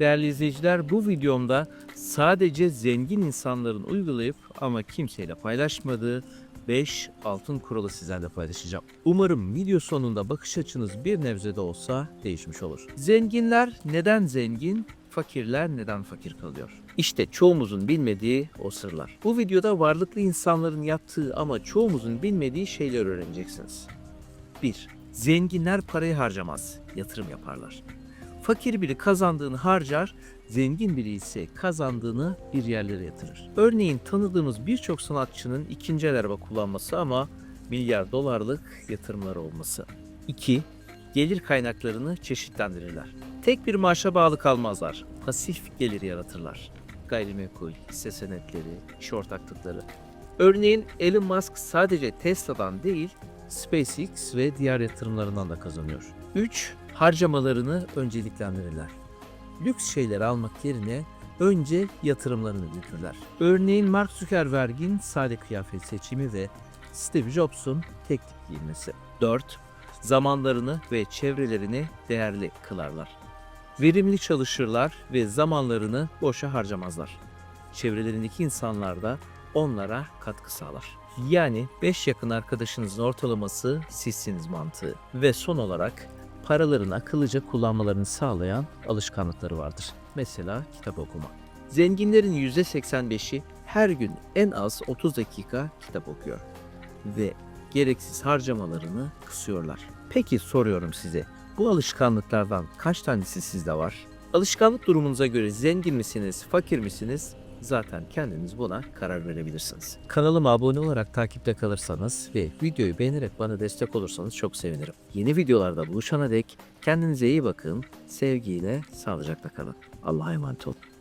Değerli izleyiciler bu videomda sadece zengin insanların uygulayıp ama kimseyle paylaşmadığı 5 altın kuralı sizlerle paylaşacağım. Umarım video sonunda bakış açınız bir nebze de olsa değişmiş olur. Zenginler neden zengin, fakirler neden fakir kalıyor? İşte çoğumuzun bilmediği o sırlar. Bu videoda varlıklı insanların yaptığı ama çoğumuzun bilmediği şeyler öğreneceksiniz. 1. Zenginler parayı harcamaz, yatırım yaparlar. Fakir biri kazandığını harcar, zengin biri ise kazandığını bir yerlere yatırır. Örneğin tanıdığımız birçok sanatçının ikinci el araba kullanması ama milyar dolarlık yatırımları olması. 2. Gelir kaynaklarını çeşitlendirirler. Tek bir maaşa bağlı kalmazlar. Pasif gelir yaratırlar. Gayrimenkul, hisse senetleri, iş ortaklıkları. Örneğin Elon Musk sadece Tesla'dan değil, SpaceX ve diğer yatırımlarından da kazanıyor. 3. Harcamalarını önceliklendirirler. Lüks şeyler almak yerine önce yatırımlarını büyütürler. Örneğin Mark Zuckerberg'in sade kıyafet seçimi ve Steve Jobs'un tek tip giyinmesi. 4. Zamanlarını ve çevrelerini değerli kılarlar. Verimli çalışırlar ve zamanlarını boşa harcamazlar. Çevrelerindeki insanlar da onlara katkı sağlar. Yani 5 yakın arkadaşınızın ortalaması sizsiniz mantığı. Ve son olarak paralarını akıllıca kullanmalarını sağlayan alışkanlıkları vardır. Mesela kitap okuma. Zenginlerin %85'i her gün en az 30 dakika kitap okuyor ve gereksiz harcamalarını kısıyorlar. Peki soruyorum size, bu alışkanlıklardan kaç tanesi sizde var? Alışkanlık durumunuza göre zengin misiniz, fakir misiniz? Zaten kendiniz buna karar verebilirsiniz. Kanalıma abone olarak takipte kalırsanız ve videoyu beğenerek bana destek olursanız çok sevinirim. Yeni videolarda buluşana dek kendinize iyi bakın, sevgiyle, sağlıcakla kalın. Allah'a emanet olun.